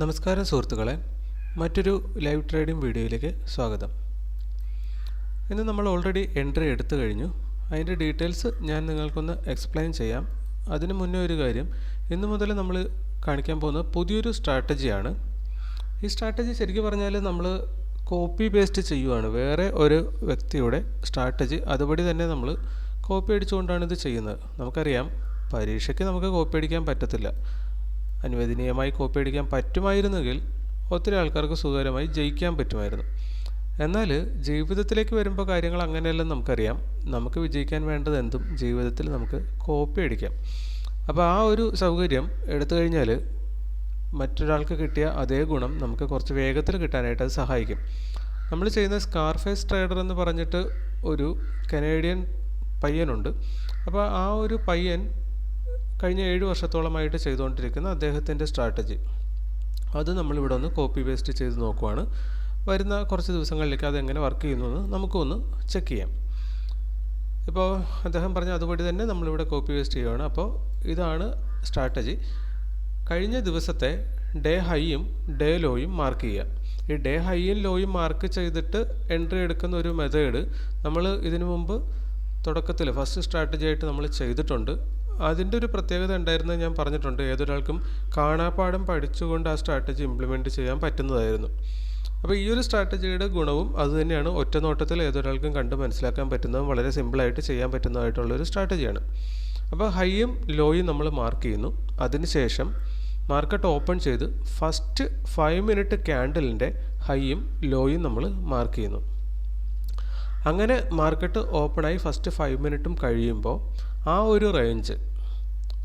നമസ്കാരം സുഹൃത്തുക്കളെ മറ്റൊരു ലൈവ് ട്രേഡിംഗ് വീഡിയോയിലേക്ക് സ്വാഗതം. ഇന്ന് നമ്മൾ ഓൾറെഡി എൻട്രി എടുത്തു കഴിഞ്ഞു. അതിന്റെ ഡീറ്റെയിൽസ് ഞാൻ നിങ്ങൾക്കൊന്ന് എക്സ്പ്ലെയിൻ ചെയ്യാം. അതിന് മുന്നേ ഒരു കാര്യം ഇന്ന് മുതൽ നമ്മൾ കാണിക്കാൻ പോകുന്ന പുതിയൊരു സ്ട്രാറ്റജിയാണ്. ഈ സ്ട്രാറ്റജി ശരിക്കും പറഞ്ഞാൽ നമ്മൾ കോപ്പി പേസ്റ്റ് ചെയ്യുവാണ്. വേറെ ഒരു വ്യക്തിയുടെ സ്ട്രാറ്റജി അതുപടി തന്നെ നമ്മൾ കോപ്പി അടിച്ചുകൊണ്ടാണ് ഇത് ചെയ്യുന്നത്. നമുക്കറിയാം പരീക്ഷയ്ക്ക് നമുക്ക് കോപ്പി അടിക്കാൻ പറ്റത്തില്ല. അനുവദനീയമായി കോപ്പി അടിക്കാൻ പറ്റുമായിരുന്നെങ്കിൽ ഒത്തിരി ആൾക്കാർക്ക് സുഖകരമായി ജയിക്കാൻ പറ്റുമായിരുന്നു. എന്നാൽ ജീവിതത്തിലേക്ക് വരുമ്പോൾ കാര്യങ്ങൾ അങ്ങനെയല്ലെന്ന് നമുക്കറിയാം. നമുക്ക് വിജയിക്കാൻ വേണ്ടത് എന്തും ജീവിതത്തിൽ നമുക്ക് കോപ്പി അടിക്കാം. അപ്പോൾ ആ ഒരു സൗകര്യം എടുത്തു കഴിഞ്ഞാൽ മറ്റൊരാൾക്ക് കിട്ടിയ അതേ ഗുണം നമുക്ക് കുറച്ച് വേഗത്തിൽ കിട്ടാനായിട്ട് അത് സഹായിക്കും. നമ്മൾ ചെയ്യുന്ന സ്കാർഫേസ് ട്രേഡർ എന്ന് പറഞ്ഞിട്ട് ഒരു കനേഡിയൻ പയ്യനുണ്ട്. അപ്പോൾ ആ ഒരു പയ്യൻ കഴിഞ്ഞ ഏഴ് വർഷത്തോളമായിട്ട് ചെയ്തുകൊണ്ടിരിക്കുന്ന അദ്ദേഹത്തിന്റെ സ്ട്രാറ്റജി. അത് നമ്മളിവിടെ ഒന്ന് കോപ്പി പേസ്റ്റ് ചെയ്ത് നോക്കുവാണ്. വരുന്ന കുറച്ച് ദിവസങ്ങളിലേക്ക് അതെങ്ങനെ വർക്ക് ചെയ്യുന്നു എന്ന് നമുക്കൊന്ന് ചെക്ക് ചെയ്യാം. ഇപ്പോൾ അദ്ദേഹം പറഞ്ഞ അതുപടി തന്നെ നമ്മളിവിടെ കോപ്പി പേസ്റ്റ് ചെയ്യുകയാണ് അപ്പോൾ ഇതാണ് സ്ട്രാറ്റജി. കഴിഞ്ഞ ദിവസത്തെ ഡേ ഹൈയും ഡേ ലോയും മാർക്ക് ചെയ്യുക. ഈ ഡേ ഹൈയും ലോയും മാർക്ക് ചെയ്തിട്ട് എൻട്രി എടുക്കുന്ന ഒരു മെത്തേഡ് നമ്മൾ ഇതിനു മുമ്പ് തുടക്കത്തിൽ ഫസ്റ്റ് സ്ട്രാറ്റജി ആയിട്ട് നമ്മൾ ചെയ്തിട്ടുണ്ട്. അതിന്റെ ഒരു പ്രത്യേകത ഉണ്ടായിരുന്നത് ഞാൻ പറഞ്ഞിട്ടുണ്ട്. ഏതൊരാൾക്കും കാണാപ്പാഠം പഠിച്ചുകൊണ്ട് ആ സ്ട്രാറ്റജി ഇംപ്ലിമെന്റ് ചെയ്യാൻ പറ്റുന്നതായിരുന്നു. അപ്പോൾ ഈ ഒരു സ്ട്രാറ്റജിയുടെ ഗുണവും അതുതന്നെയാണ് ഒറ്റ നോട്ടത്തിൽ ഏതൊരാൾക്കും കണ്ട് മനസ്സിലാക്കാൻ പറ്റുന്നതും വളരെ സിമ്പിളായിട്ട് ചെയ്യാൻ പറ്റുന്നതായിട്ടുള്ളൊരു സ്ട്രാറ്റജിയാണ്. അപ്പോൾ ഹൈയും ലോയും നമ്മൾ മാർക്ക് ചെയ്യുന്നു. അതിനുശേഷം മാർക്കറ്റ് ഓപ്പൺ ചെയ്ത് ഫസ്റ്റ് ഫൈവ് മിനിറ്റ് ക്യാൻഡലിന്റെ ഹൈയും ലോയും നമ്മൾ മാർക്ക് ചെയ്യുന്നു. അങ്ങനെ മാർക്കറ്റ് ഓപ്പണായി ഫസ്റ്റ് ഫൈവ് മിനിറ്റും കഴിയുമ്പോൾ ആ ഒരു റേഞ്ച്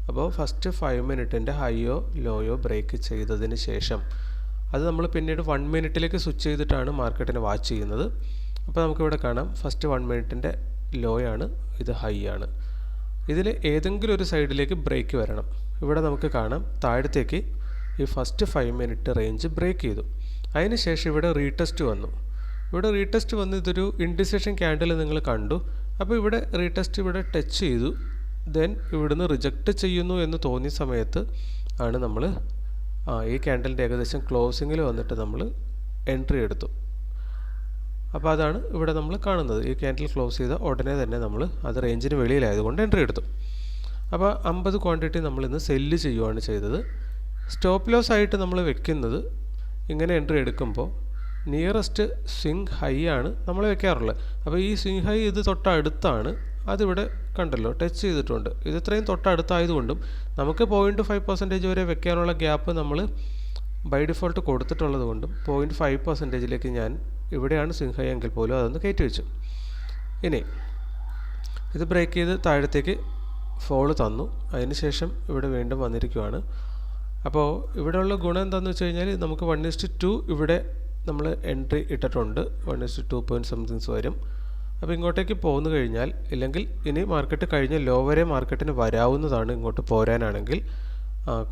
അപ്പോൾ ഫസ്റ്റ് ഫൈവ് മിനിറ്റിന്റെ ഹൈയോ ലോയോ ബ്രേക്ക് ചെയ്തതിന് ശേഷം അത് നമ്മൾ പിന്നീട് വൺ മിനിറ്റിലേക്ക് സ്വിച്ച് ചെയ്തിട്ടാണ് മാർക്കറ്റിനെ വാച്ച് ചെയ്യുന്നത്. അപ്പോൾ നമുക്കിവിടെ കാണാം. ഫസ്റ്റ് വൺ മിനിറ്റിന്റെ ലോയാണ് ഇത് ഹൈ ആണ് ഇതിൽ ഏതെങ്കിലും ഒരു സൈഡിലേക്ക് ബ്രേക്ക് വരണം. ഇവിടെ നമുക്ക് കാണാം. താഴത്തേക്ക് ഈ first five minute range break ചെയ്തു. അതിന് ശേഷം ഇവിടെ റീടെസ്റ്റ് വന്നു. ഇവിടെ റീടെസ്റ്റ് വന്ന് ഇതൊരു ഇൻഡിസിഷൻ ക്യാൻഡിൽ നിങ്ങൾ കണ്ടു. അപ്പോൾ ഇവിടെ റീടെസ്റ്റ് ഇവിടെ ടച്ച് ചെയ്തു. ദെൻ ഇവിടുന്ന് റിജക്റ്റ് ചെയ്യുന്നു എന്ന് തോന്നിയ സമയത്ത് ആണ് നമ്മൾ ഈ ക്യാൻഡലിന്റെ ഏകദേശം ക്ലോസിങ്ങിൽ വന്നിട്ട് നമ്മൾ എൻട്രി എടുത്തു. അപ്പോൾ അതാണ് ഇവിടെ നമ്മൾ കാണുന്നത്. ഈ ക്യാൻഡിൽ ക്ലോസ് ചെയ്ത ഉടനെ തന്നെ നമ്മൾ അത് റേഞ്ചിന് വെളിയിലായതുകൊണ്ട് എൻട്രി എടുത്തു. അപ്പോൾ അമ്പത് ക്വാണ്ടിറ്റി നമ്മൾ ഇന്ന് സെല്ല് ചെയ്യുവാണ് ചെയ്തത്. സ്റ്റോപ്പ് ലോസ് ആയിട്ട് നമ്മൾ വെക്കുന്നത് ഇങ്ങനെ എൻട്രി എടുക്കുമ്പോൾ നിയറസ്റ്റ് സ്വിങ് ഹൈ ആണ് നമ്മൾ വെക്കാറുള്ളത്. അപ്പോൾ ഈ സ്വിങ് ഹൈ ഇത് തൊട്ടടുത്താണ്. അതിവിടെ കണ്ടല്ലോ ടച്ച് ചെയ്തിട്ടുണ്ട്. ഇത് ഇത്രയും തൊട്ടടുത്തായതുകൊണ്ടും നമുക്ക് പോയിന്റ് ഫൈവ് പെർസെന്റേജ് വരെ വെക്കാനുള്ള ഗ്യാപ്പ് നമ്മൾ ബൈ ഡിഫോൾട്ട് കൊടുത്തിട്ടുള്ളത് കൊണ്ടും പോയിന്റ് ഫൈവ് പെർസെന്റേജിലേക്ക് ഞാൻ ഇവിടെയാണ് സിംഹ എങ്കിൽ പോലും അതൊന്ന് കയറ്റി വെച്ചു. ഇനി ഇത് ബ്രേക്ക് ചെയ്ത് താഴത്തേക്ക് ഫോൾ തന്നു. അതിനുശേഷം ഇവിടെ വീണ്ടും വന്നിരിക്കുവാണ്. അപ്പോൾ ഇവിടെയുള്ള ഗുണം എന്താണെന്ന് വെച്ച് കഴിഞ്ഞാൽ നമുക്ക് വൺ ഇസ്റ്റ് ടു ഇവിടെ നമ്മൾ എൻട്രി ഇട്ടിട്ടുണ്ട്. One is to two point somethings വരും. അപ്പോൾ ഇങ്ങോട്ടേക്ക് പോന്നു കഴിഞ്ഞാൽ ഇല്ലെങ്കിൽ ഇനി മാർക്കറ്റ് കഴിഞ്ഞ് ലോ വരെ മാർക്കറ്റിന് വരാവുന്നതാണ് ഇങ്ങോട്ട് പോരാനാണെങ്കിൽ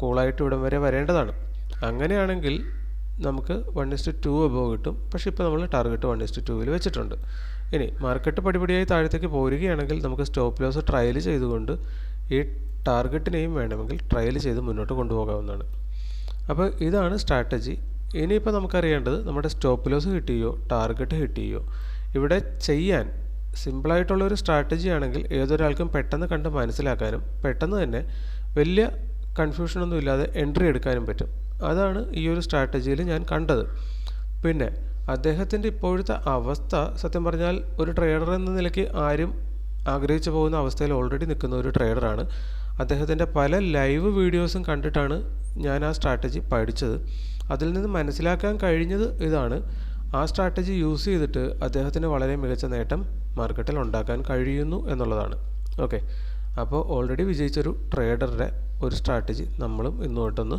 കൂളായിട്ട് ഇവിടം വരെ വരേണ്ടതാണ്. അങ്ങനെയാണെങ്കിൽ നമുക്ക് വൺ ഇസ്റ്റ് ടു അബവ് കിട്ടും. പക്ഷേ ഇപ്പോൾ നമ്മൾ ടാർഗറ്റ് വൺ ഇസ്റ്റ് ടുവിൽ വെച്ചിട്ടുണ്ട്. ഇനി മാർക്കറ്റ് പടിപടിയായി താഴത്തേക്ക് പോരുകയാണെങ്കിൽ നമുക്ക് സ്റ്റോപ്പ് ലോസ് ട്രയൽ ചെയ്തുകൊണ്ട് ഈ ടാർഗറ്റിനെയും വേണമെങ്കിൽ ട്രയൽ ചെയ്ത് മുന്നോട്ട് കൊണ്ടുപോകാവുന്നതാണ്. അപ്പോൾ ഇതാണ് സ്ട്രാറ്റജി ഇനിയിപ്പോൾ നമുക്കറിയേണ്ടത് നമ്മുടെ സ്റ്റോപ്പ് ലോസ് ഹിറ്റ് ചെയ്യോ ടാർഗറ്റ് ഹിറ്റ് ചെയ്യോ ഇവിടെ ചെയ്യാൻ സിമ്പിളായിട്ടുള്ളൊരു സ്ട്രാറ്റജി ആണെങ്കിൽ ഏതൊരാൾക്കും പെട്ടെന്ന് കണ്ട് മനസ്സിലാക്കാനും പെട്ടെന്ന് തന്നെ വലിയ കൺഫ്യൂഷനൊന്നും ഇല്ലാതെ എൻട്രി എടുക്കാനും പറ്റും. അതാണ് ഈ ഒരു സ്ട്രാറ്റജിയിൽ ഞാൻ കണ്ടത്. പിന്നെ അദ്ദേഹത്തിന്റെ ഇപ്പോഴത്തെ അവസ്ഥ സത്യം പറഞ്ഞാൽ ഒരു ട്രേഡർ എന്ന നിലയ്ക്ക് ആരും ആഗ്രഹിച്ചു പോകുന്ന അവസ്ഥയിൽ ഓൾറെഡി നിൽക്കുന്ന ഒരു ട്രേഡറാണ് അദ്ദേഹത്തിന്റെ പല ലൈവ് വീഡിയോസും കണ്ടിട്ടാണ് ഞാൻ ആ സ്ട്രാറ്റജി പഠിച്ചത്. അതിൽ നിന്ന് മനസ്സിലാക്കാൻ കഴിഞ്ഞത് ഇതാണ്. ആ സ്ട്രാറ്റജി യൂസ് ചെയ്തിട്ട് അദ്ദേഹത്തിന് വളരെ മികച്ച നേട്ടം മാർക്കറ്റിൽ ഉണ്ടാക്കാൻ കഴിയുന്നു എന്നുള്ളതാണ്. ഓക്കെ അപ്പോൾ ഓൾറെഡി വിജയിച്ചൊരു ട്രേഡറുടെ ഒരു സ്ട്രാറ്റജി നമ്മളും ഇന്നോട്ടൊന്ന്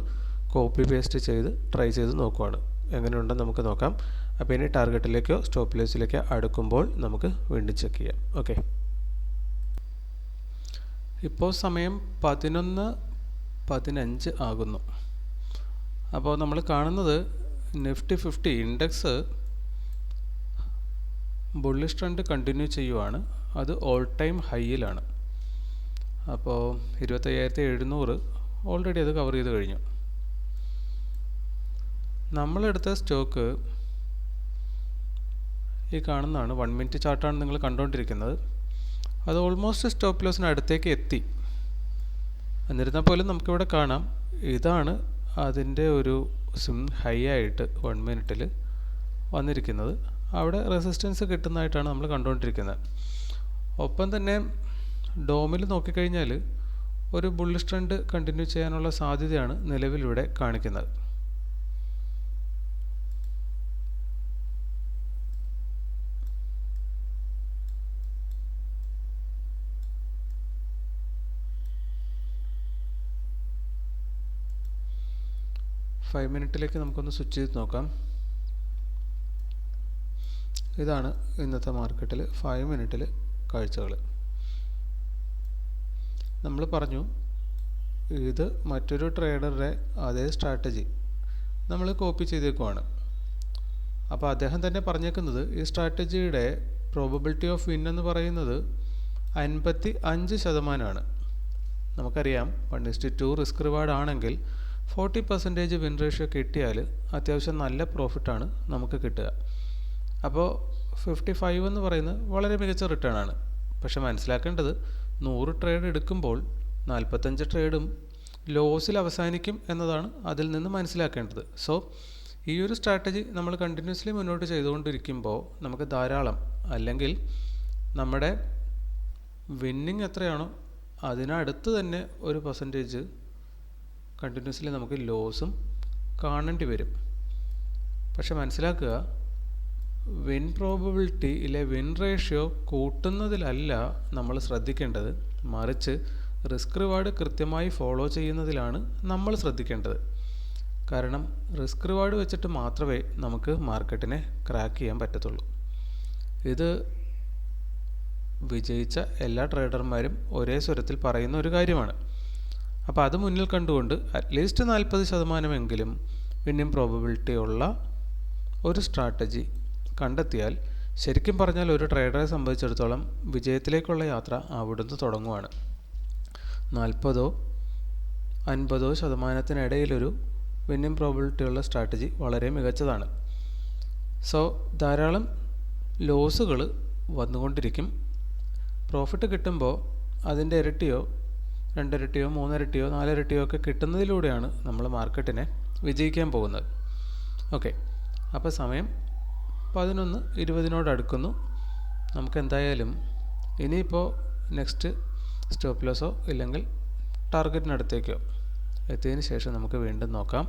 കോപ്പി പേസ്റ്റ് ചെയ്ത് ട്രൈ ചെയ്ത് നോക്കുവാണ്. എങ്ങനെയുണ്ടെന്ന് നമുക്ക് നോക്കാം. അപ്പോൾ ഇനി ടാർഗറ്റിലേക്കോ സ്റ്റോപ്പ് ലോസിലേക്കോ അടുക്കുമ്പോൾ നമുക്ക് വീണ്ടും ചെക്ക് ചെയ്യാം. ഓക്കെ ഇപ്പോൾ സമയം പതിനൊന്ന് പതിനഞ്ച് ആകുന്നു. അപ്പോൾ നമ്മൾ കാണുന്നത് Nifty fifty index bullish trend continue ചെയ്യുവാണ്. അത് ഓൾ ടൈം ഹൈയിലാണ് അപ്പോൾ ഇരുപത്തയ്യായിരത്തി എഴുന്നൂറ് ഓൾറെഡി അത് കവർ ചെയ്ത് കഴിഞ്ഞു. നമ്മളെടുത്ത സ്റ്റോക്ക് ഈ കാണുന്നതാണ്. വൺ മിനിറ്റ് ചാർട്ടാണ് നിങ്ങൾ കണ്ടുകൊണ്ടിരിക്കുന്നത് അത് ഓൾമോസ്റ്റ് സ്റ്റോപ്പ് ലോസിന് അടുത്തേക്ക് എത്തി. എന്നിരുന്നാൽ പോലും നമുക്കിവിടെ കാണാം. ഇതാണ് അതിന്റെ ഒരു സിം ഹൈ ആയിട്ട് വൺ മിനിറ്റിൽ വന്നിരിക്കുന്നത്. അവിടെ റെസിസ്റ്റൻസ് കിട്ടുന്നതായിട്ടാണ് നമ്മൾ കണ്ടുകൊണ്ടിരിക്കുന്നത്. ഒപ്പം തന്നെ ഡോമിൽ നോക്കിക്കഴിഞ്ഞാൽ ഒരു ബുള്ളിഷ് ട്രെൻഡ് കണ്ടിന്യൂ ചെയ്യാനുള്ള സാധ്യതയാണ് നിലവിലിവിടെ കാണിക്കുന്നത്. ഫൈവ് മിനിറ്റിലേക്ക് നമുക്കൊന്ന് സ്വിച്ച് ചെയ്ത് നോക്കാം. ഇതാണ് ഇന്നത്തെ മാർക്കറ്റിൽ ഫൈവ് മിനിറ്റിൽ കാഴ്ചകൾ നമ്മൾ പറഞ്ഞു ഇത് മറ്റൊരു ട്രേഡറുടെ അതേ സ്ട്രാറ്റജി നമ്മൾ കോപ്പി ചെയ്തേക്കുവാണ്. അപ്പോൾ അദ്ദേഹം തന്നെ പറഞ്ഞേക്കുന്നത് ഈ സ്ട്രാറ്റജിയുടെ പ്രോബബിലിറ്റി ഓഫ് വിൻ എന്ന് പറയുന്നത് അൻപത്തി അഞ്ച് ശതമാനമാണ് നമുക്കറിയാം one is to two risk reward ആണെങ്കിൽ ഫോർട്ടി പെർസെന്റേജ് വിൻ റേഷ്യോ കിട്ടിയാൽ അത്യാവശ്യം നല്ല പ്രോഫിറ്റാണ് നമുക്ക് കിട്ടുക. അപ്പോൾ ഫിഫ്റ്റി ഫൈവ് എന്ന് പറയുന്നത് വളരെ മികച്ച റിട്ടേൺ ആണ്. പക്ഷെ മനസ്സിലാക്കേണ്ടത് നൂറ് ട്രേഡ് എടുക്കുമ്പോൾ നാൽപ്പത്തഞ്ച് ട്രേഡും ലോസിൽ അവസാനിക്കും എന്നതാണ് അതിൽ നിന്ന് മനസ്സിലാക്കേണ്ടത്. സോ ഈ ഒരു സ്ട്രാറ്റജി നമ്മൾ കണ്ടിന്യൂസ്ലി മുന്നോട്ട് ചെയ്തുകൊണ്ടിരിക്കുമ്പോൾ നമുക്ക് ധാരാളം അല്ലെങ്കിൽ നമ്മുടെ വിന്നിങ് എത്രയാണോ അതിനടുത്ത് തന്നെ ഒരു പെർസെന്റേജ് കണ്ടിന്യൂസ്ലി നമുക്ക് ലോസും കാണേണ്ടി വരും. പക്ഷെ മനസ്സിലാക്കുക വിൻ പ്രോബബിലിറ്റി ഇല്ലെ വിൻ റേഷ്യോ കൂട്ടുന്നതിലല്ല നമ്മൾ ശ്രദ്ധിക്കേണ്ടത്. മറിച്ച് റിസ്ക് റിവാർഡ് കൃത്യമായി ഫോളോ ചെയ്യുന്നതിലാണ് നമ്മൾ ശ്രദ്ധിക്കേണ്ടത്. കാരണം റിസ്ക് റിവാർഡ് വെച്ചിട്ട് മാത്രമേ നമുക്ക് മാർക്കറ്റിനെ ക്രാക്ക് ചെയ്യാൻ പറ്റത്തുള്ളൂ. ഇത് വിജയിച്ച എല്ലാ ട്രേഡർമാരും ഒരേ സ്വരത്തിൽ പറയുന്ന ഒരു കാര്യമാണ്. അപ്പോൾ അത് മുന്നിൽ കണ്ടുകൊണ്ട് അറ്റ്ലീസ്റ്റ് നാൽപ്പത് ശതമാനമെങ്കിലും വിന്നിങ് പ്രോബബിലിറ്റി ഉള്ള ഒരു സ്ട്രാറ്റജി കണ്ടെത്തിയാൽ ശരിക്കും പറഞ്ഞാൽ ഒരു ട്രേഡറെ സംബന്ധിച്ചിടത്തോളം വിജയത്തിലേക്കുള്ള യാത്ര അവിടുന്ന് തുടങ്ങുവാണ്. നാൽപ്പതോ അൻപതോ ശതമാനത്തിനിടയിലൊരു വിന്നിങ് പ്രോബിലിറ്റിയുള്ള സ്ട്രാറ്റജി വളരെ മികച്ചതാണ്. സോ ധാരാളം ലോസുകൾ വന്നുകൊണ്ടിരിക്കും. പ്രോഫിറ്റ് കിട്ടുമ്പോൾ അതിന്റെ ഇരട്ടിയോ രണ്ടിരട്ടിയോ മൂന്നിരട്ടിയോ നാലിരട്ടിയോ ഒക്കെ കിട്ടുന്നതിലൂടെയാണ് നമ്മൾ മാർക്കറ്റിനെ വിജയിക്കാൻ പോകുന്നത്. ഓക്കെ അപ്പോൾ സമയം പതിനൊന്ന് ഇരുപതിനോട് അടുക്കുന്നു. നമുക്ക് എന്തായാലും ഇനിയിപ്പോൾ നെക്സ്റ്റ് സ്റ്റോപ്പ് ലോസോ ഇല്ലെങ്കിൽ ടാർഗറ്റിനടുത്തേക്കോ എത്തിയതിന് ശേഷം നമുക്ക് വീണ്ടും നോക്കാം.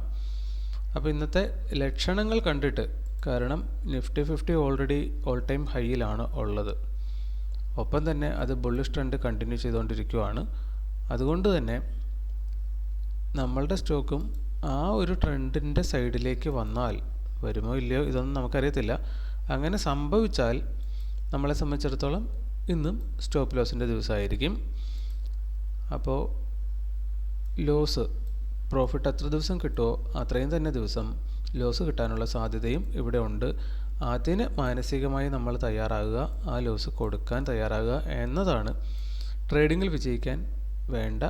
അപ്പോൾ ഇന്നത്തെ ലക്ഷണങ്ങൾ കണ്ടിട്ട് കാരണം Nifty fifty already all time ഹൈയിലാണ് ഉള്ളത്. ഒപ്പം തന്നെ അത് ബുള്ളിഷ് ട്രെൻഡ് കണ്ടിന്യൂ ചെയ്തുകൊണ്ടിരിക്കുവാണ്. അതുകൊണ്ട് തന്നെ നമ്മളുടെ സ്റ്റോക്കും ആ ഒരു ട്രെൻഡിന്റെ സൈഡിലേക്ക് വന്നാൽ വരുമോ ഇല്ലയോ ഇതൊന്നും നമുക്കറിയത്തില്ല. അങ്ങനെ സംഭവിച്ചാൽ നമ്മളെ സംബന്ധിച്ചിടത്തോളം ഇന്നും സ്റ്റോപ്പ് ലോസിന്റെ ദിവസമായിരിക്കും. അപ്പോൾ ലോസ് പ്രോഫിറ്റ് എത്ര ദിവസം കിട്ടുമോ അത്രയും തന്നെ ദിവസം ലോസ് കിട്ടാനുള്ള സാധ്യതയും ഇവിടെ ഉണ്ട്. അതിന് മാനസികമായി നമ്മൾ തയ്യാറാകുക ആ ലോസ് കൊടുക്കാൻ തയ്യാറാകുക എന്നതാണ് ട്രേഡിങ്ങിൽ വിജയിക്കാൻ വേണ്ട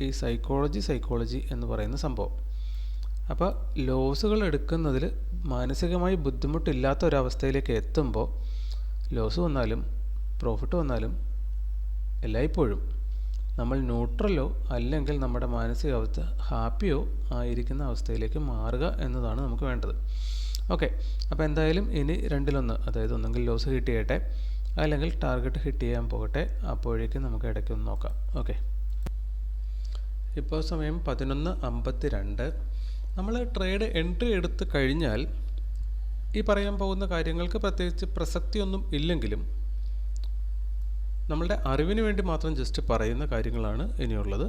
ഈ സൈക്കോളജി സൈക്കോളജി എന്ന് പറയുന്ന സംഭവം. അപ്പോൾ ലോസുകൾ എടുക്കുന്നതിൽ മാനസികമായി ബുദ്ധിമുട്ടില്ലാത്ത ഒരവസ്ഥയിലേക്ക് എത്തുമ്പോൾ ലോസ് വന്നാലും പ്രോഫിറ്റ് വന്നാലും എല്ലായ്പ്പോഴും നമ്മൾ ന്യൂട്രലോ അല്ലെങ്കിൽ നമ്മുടെ മാനസികാവസ്ഥ ഹാപ്പിയോ ആയിരിക്കുന്ന അവസ്ഥയിലേക്ക് മാറുക എന്നതാണ് നമുക്ക് വേണ്ടത്. ഓക്കെ അപ്പോൾ എന്തായാലും ഇനി രണ്ടിലൊന്ന് അതായത് ഒന്നെങ്കിൽ ലോസ് ഹിറ്റ് ചെയ്യട്ടെ അല്ലെങ്കിൽ ടാർഗറ്റ് ഹിറ്റ് ചെയ്യാൻ പോകട്ടെ അപ്പോഴേക്കും നമുക്ക് ഇടയ്ക്ക് ഒന്ന് നോക്കാം. ഓക്കെ ഇപ്പോൾ സമയം പതിനൊന്ന് അമ്പത്തി രണ്ട് നമ്മൾ ട്രേഡ് എൻട്രി എടുത്തു കഴിഞ്ഞാൽ ഈ പറയാൻ പോകുന്ന കാര്യങ്ങൾക്ക് പ്രത്യേകിച്ച് പ്രസക്തിയൊന്നും ഇല്ലെങ്കിലും നമ്മളുടെ അറിവിന് വേണ്ടി മാത്രം ജസ്റ്റ് പറയുന്ന കാര്യങ്ങളാണ് ഇനിയുള്ളത്.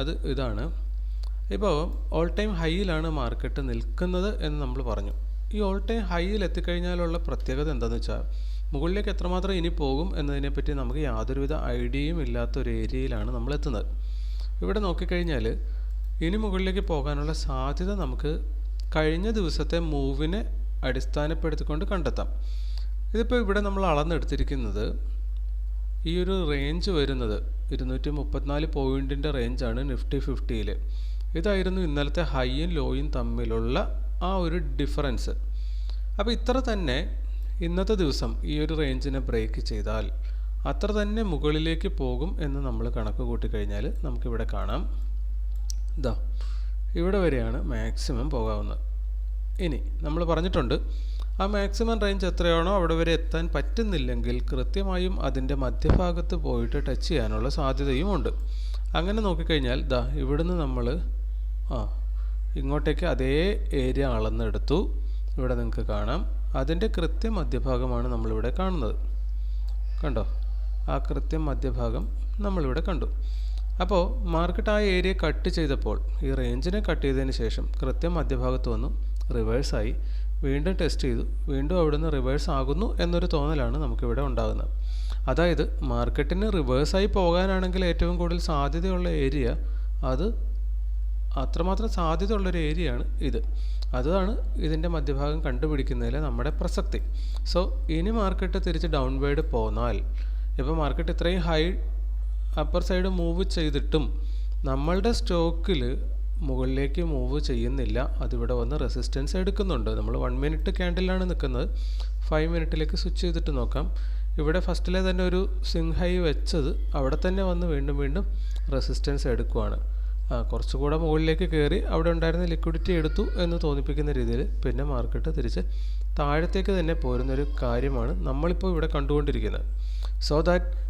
അത് ഇതാണ്. ഇപ്പോൾ ഓൾ ടൈം ഹൈയിലാണ് മാർക്കറ്റ് നിൽക്കുന്നത് എന്ന് നമ്മൾ പറഞ്ഞു. ഈ ഓൾ ടൈം ഹൈയിൽ എത്തിക്കഴിഞ്ഞാലുള്ള പ്രത്യേകത എന്താണെന്ന് വെച്ചാൽ മുകളിലേക്ക് എത്രമാത്രം ഇനി പോകും എന്നതിനെപ്പറ്റി നമുക്ക് യാതൊരുവിധ ഐഡിയയും ഇല്ലാത്തൊരു ഏരിയയിലാണ് നമ്മൾ എത്തുന്നത്. ഇവിടെ നോക്കിക്കഴിഞ്ഞാൽ ഇനി മുകളിലേക്ക് പോകാനുള്ള സാധ്യത നമുക്ക് കഴിഞ്ഞ ദിവസത്തെ മൂവിനെ അടിസ്ഥാനപ്പെടുത്തിക്കൊണ്ട് കണ്ടെത്താം. ഇതിപ്പോൾ ഇവിടെ നമ്മൾ അളന്നെടുത്തിരിക്കുന്നത് ഈ ഒരു റേഞ്ച് വരുന്നത് ഇരുന്നൂറ്റി മുപ്പത്തിനാല് പോയിന്റിന്റെ റേഞ്ചാണ് നിഫ്റ്റി ഫിഫ്റ്റിയിൽ ഇതായിരുന്നു ഇന്നലത്തെ ഹൈയും ലോയും തമ്മിലുള്ള ആ ഒരു ഡിഫറൻസ് അപ്പോൾ ഇത്ര തന്നെ ഇന്നത്തെ ദിവസം ഈ ഒരു റേഞ്ചിനെ ബ്രേക്ക് ചെയ്താൽ അത്ര തന്നെ മുകളിലേക്ക് പോകും എന്ന് നമ്മൾ കണക്ക് കൂട്ടിക്കഴിഞ്ഞാൽ നമുക്കിവിടെ കാണാം. ഇതാ ഇവിടെ വരെയാണ് മാക്സിമം പോകാവുന്നത്. ഇനി നമ്മൾ പറഞ്ഞിട്ടുണ്ട് ആ മാക്സിമം റേഞ്ച് എത്രയാണോ അവിടെ വരെ എത്താൻ പറ്റുന്നില്ലെങ്കിൽ കൃത്യമായും അതിന്റെ മധ്യഭാഗത്ത് പോയിട്ട് ടച്ച് ചെയ്യാനുള്ള സാധ്യതയും ഉണ്ട് അങ്ങനെ നോക്കിക്കഴിഞ്ഞാൽ ദാ ഇവിടുന്ന് നമ്മൾ ആ ഇങ്ങോട്ടേക്ക് അതേ ഏരിയ അളന്നെടുത്തു. ഇവിടെ നിങ്ങൾക്ക് കാണാം. അതിന്റെ കൃത്യം മധ്യഭാഗമാണ് നമ്മളിവിടെ കാണുന്നത്. കണ്ടോ? ആ കൃത്യം മധ്യഭാഗം നമ്മളിവിടെ കണ്ടു. അപ്പോൾ മാർക്കറ്റ് ആ ഏരിയ കട്ട് ചെയ്തപ്പോൾ ഈ റേഞ്ചിനെ കട്ട് ചെയ്തതിന് ശേഷം കൃത്യം മധ്യഭാഗത്ത് വന്നു റിവേഴ്സായി വീണ്ടും ടെസ്റ്റ് ചെയ്തു വീണ്ടും അവിടുന്ന് റിവേഴ്സ് ആകുന്നു എന്നൊരു തോന്നലാണ് നമുക്കിവിടെ ഉണ്ടാകുന്നത്. അതായത് മാർക്കറ്റിന് റിവേഴ്സായി പോകാനാണെങ്കിൽ ഏറ്റവും കൂടുതൽ സാധ്യതയുള്ള ഏരിയ അത് അത്രമാത്രം സാധ്യതയുള്ളൊരു ഏരിയയാണ് ഇത്. അതാണ് ഇതിന്റെ മധ്യഭാഗം കണ്ടുപിടിക്കുന്നതിലെ നമ്മുടെ പ്രസക്തി. സോ ഇനി മാർക്കറ്റ് തിരിച്ച് ഡൗൺവേഡ് പോന്നാൽ ഇപ്പോൾ മാർക്കറ്റ് ഇത്രയും ഹൈ അപ്പർ സൈഡ് മൂവ് ചെയ്തിട്ടും നമ്മളുടെ സ്റ്റോക്കിൽ മുകളിലേക്ക് മൂവ് ചെയ്യുന്നില്ല. അതിവിടെ വന്ന് റെസിസ്റ്റൻസ് എടുക്കുന്നുണ്ട്. നമ്മൾ വൺ മിനിറ്റ് ക്യാൻഡിലാണ് നിൽക്കുന്നത്. ഫൈവ് മിനിറ്റിലേക്ക് സ്വിച്ച് ചെയ്തിട്ട് നോക്കാം. ഇവിടെ ഫസ്റ്റിലെ തന്നെ ഒരു സിങ് ഹൈ വെച്ചത് അവിടെ തന്നെ വന്ന് വീണ്ടും വീണ്ടും റെസിസ്റ്റൻസ് എടുക്കുവാണ്. കുറച്ചുകൂടെ മുകളിലേക്ക് കയറി അവിടെ ഉണ്ടായിരുന്ന ലിക്വിഡിറ്റി എടുത്തു എന്ന് തോന്നിപ്പിക്കുന്ന രീതിയിൽ പിന്നെ മാർക്കറ്റ് തിരിച്ച് താഴത്തേക്ക് തന്നെ പോരുന്നൊരു കാര്യമാണ് നമ്മളിപ്പോൾ ഇവിടെ കണ്ടുകൊണ്ടിരിക്കുന്നത്. സോ ദാറ്റ്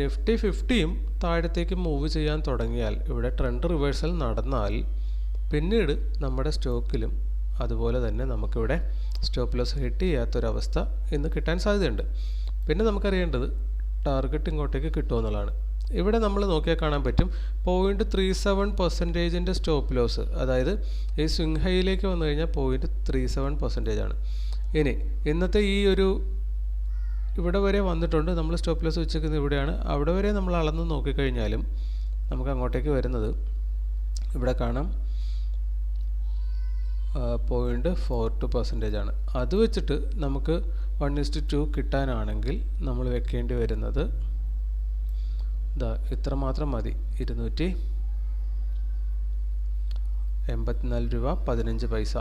നിഫ്റ്റി ഫിഫ്റ്റിയും താഴത്തേക്ക് മൂവ് ചെയ്യാൻ തുടങ്ങിയാൽ ഇവിടെ ട്രെൻഡ് റിവേഴ്സൽ നടന്നാൽ പിന്നീട് നമ്മുടെ സ്റ്റോക്കിലും അതുപോലെ തന്നെ നമുക്കിവിടെ സ്റ്റോപ്പ് ലോസ് ഹിറ്റ് ചെയ്യാത്തൊരവസ്ഥ ഇന്ന് കിട്ടാൻ സാധ്യതയുണ്ട്. പിന്നെ നമുക്കറിയേണ്ടത് ടാർഗറ്റ് ഇങ്ങോട്ടേക്ക് കിട്ടുമെന്നുള്ളതാണ് ഇവിടെ നമ്മൾ നോക്കിയാൽ കാണാൻ പറ്റും പോയിന്റ് ത്രീ സെവൻ പെർസെന്റേജിന്റെ സ്റ്റോപ്പ് ലോസ് അതായത് ഈ സ്വിങ് ഹൈയിലേക്ക് വന്നു കഴിഞ്ഞാൽ പോയിന്റ് ത്രീ സെവൻ പെർസെന്റേജ് ആണ്. ഇനി ഇന്നത്തെ ഈ ഒരു ഇവിടെ വരെ വന്നിട്ടുണ്ട്. നമ്മൾ സ്റ്റോപ്പ് ലോസ് വെച്ചിരിക്കുന്നത് ഇവിടെയാണ്. അവിടെ വരെ നമ്മൾ അളന്ന് നോക്കിക്കഴിഞ്ഞാലും നമുക്ക് അങ്ങോട്ടേക്ക് വരുന്നത് ഇവിടെ കാണാം. പോയിന്റ് ഫോർ ടു പെർസെന്റേജ് ആണ്. അത് വെച്ചിട്ട് നമുക്ക് വൺ ഇസ്റ്റ് ടു കിട്ടാനാണെങ്കിൽ നമ്മൾ വെക്കേണ്ടി വരുന്നത് ഇതാ ഇത്ര മാത്രം മതി. ഇരുന്നൂറ്റി എൺപത്തിനാല് രൂപ പതിനഞ്ച് പൈസ.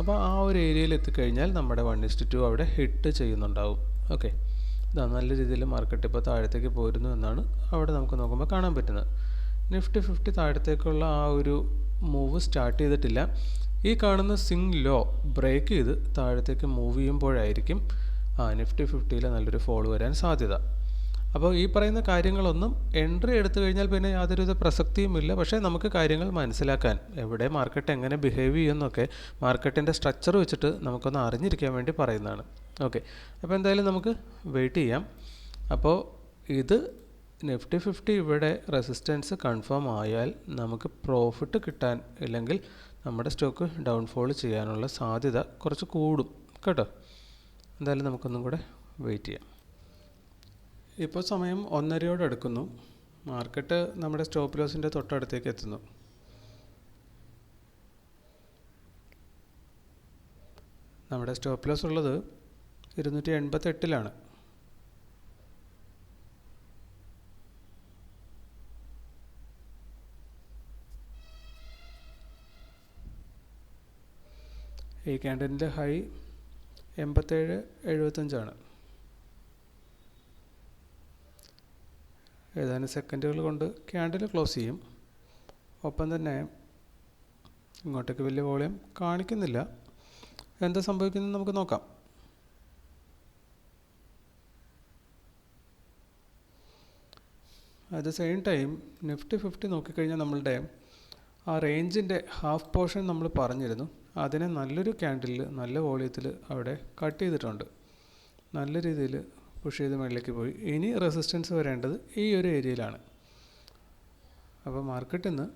അപ്പോൾ ആ ഒരു ഏരിയയിൽ എത്തിക്കഴിഞ്ഞാൽ നമ്മുടെ വൺ ഇസ്റ്റ് ടു അവിടെ ഹിറ്റ് ചെയ്യുന്നുണ്ടാവും. ഓക്കെ. ഇതാ നല്ല രീതിയിൽ മാർക്കറ്റ് ഇപ്പോൾ താഴത്തേക്ക് പോരുന്നു എന്നാണ് അവിടെ നമുക്ക് നോക്കുമ്പോൾ കാണാൻ പറ്റുന്നത്. നിഫ്റ്റി ഫിഫ്റ്റി താഴത്തേക്കുള്ള ആ ഒരു മൂവ് സ്റ്റാർട്ട് ചെയ്തിട്ടില്ല. ഈ കാണുന്ന സിംഗ് ലോ ബ്രേക്ക് ചെയ്ത് താഴത്തേക്ക് മൂവ് ചെയ്യുമ്പോഴായിരിക്കും ആ നിഫ്റ്റി ഫിഫ്റ്റിയിൽ നല്ലൊരു ഫോൾ വരാൻ സാധ്യത. അപ്പോൾ ഈ പറയുന്ന കാര്യങ്ങളൊന്നും എൻട്രി എടുത്തു കഴിഞ്ഞാൽ പിന്നെ യാതൊരുവിധ പ്രസക്തിയുമില്ല. പക്ഷേ നമുക്ക് കാര്യങ്ങൾ മനസ്സിലാക്കാൻ എവിടെ മാർക്കറ്റ് എങ്ങനെ ബിഹേവ് ചെയ്യുമെന്നൊക്കെ മാർക്കറ്റിന്റെ സ്ട്രക്ചർ വെച്ചിട്ട് നമുക്കൊന്ന് അറിഞ്ഞിരിക്കാൻ വേണ്ടി പറയുന്നതാണ്. ഓക്കെ അപ്പോൾ എന്തായാലും നമുക്ക് വെയിറ്റ് ചെയ്യാം. അപ്പോൾ ഇത് നിഫ്റ്റി ഫിഫ്റ്റി ഇവിടെ റെസിസ്റ്റൻസ് കൺഫേം ആയാൽ നമുക്ക് പ്രോഫിറ്റ് കിട്ടാൻ ഇല്ലെങ്കിൽ നമ്മുടെ സ്റ്റോക്ക് ഡൗൺഫോൾ ചെയ്യാനുള്ള സാധ്യത കുറച്ച് കൂടും. കേട്ടോ? എന്തായാലും നമുക്കൊന്നും കൂടെ വെയിറ്റ് ചെയ്യാം. ഇപ്പോൾ സമയം ഒന്നരയോട് അടുക്കുന്നു. മാർക്കറ്റ് നമ്മുടെ സ്റ്റോപ്പ് ലോസിന്റെ തൊട്ടടുത്തേക്ക് എത്തുന്നു. നമ്മുടെ സ്റ്റോപ്പ് ലോസ് ഉള്ളത് ഇരുന്നൂറ്റി എൺപത്തെട്ടിലാണ് ഈ ക്യാൻഡലിന്റെ ഹൈ എൺപത്തേഴ് എഴുപത്തഞ്ചാണ്. ഏതാനും സെക്കൻഡുകൾ കൊണ്ട് ക്യാൻഡിൽ ക്ലോസ് ചെയ്യും. ഒപ്പം തന്നെ ഇങ്ങോട്ടേക്ക് വലിയ വോളിയം കാണിക്കുന്നില്ല. എന്താ സംഭവിക്കുന്നത് നമുക്ക് നോക്കാം. At the same time Nifty fifty നോക്കിക്കഴിഞ്ഞാൽ നമ്മളുടെ ആ റേഞ്ചിന്റെ ഹാഫ് പോർഷൻ നമ്മൾ പറഞ്ഞിരുന്നു. അതിനെ നല്ലൊരു ക്യാൻഡിലിൽ നല്ല വോളിയത്തിൽ അവിടെ കട്ട് ചെയ്തിട്ടുണ്ട്. നല്ല രീതിയിൽ പുഷ് ചെയ്ത് മുകളിലേക്ക് പോയി. ഇനി റെസിസ്റ്റൻസ് വരേണ്ടത് ഈ ഒരു ഏരിയയിലാണ് അപ്പോൾ മാർക്കറ്റിൽ നിന്ന്